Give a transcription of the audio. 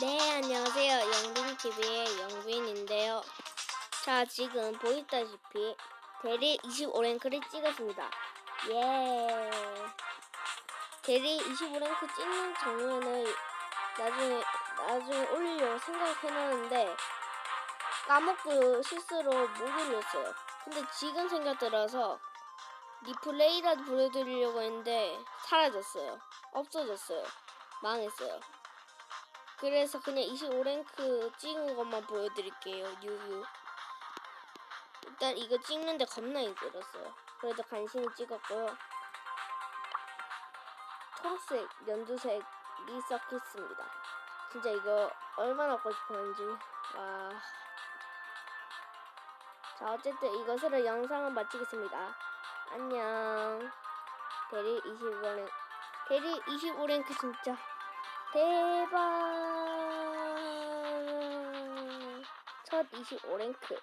네, 안녕하세요. 영빈TV의 영빈인데요. 자, 지금 보이다시피 대리 25랭크를 찍었습니다. 예. 대리 25랭크 찍는 장면을 나중에, 나중에 올리려고 생각해놨는데, 까먹고 실수로 못 올렸어요. 근데 지금 생각 들어서 리플레이라도 보여드리려고 했는데, 사라졌어요. 없어졌어요. 망했어요. 그래서 그냥 25랭크 찍은 것만 보여드릴게요. 유유. 일단 이거 찍는데 겁나 힘들었어요. 그래도 간신히 찍었고요. 초록색, 연두색이 섞였습니다. 진짜 이거 얼마나 먹고 싶었는지. 와. 자, 어쨌든 이것으로 영상을 마치겠습니다. 안녕. 대리 25랭크. 대리 25랭크 진짜. 대박! 첫 25랭크.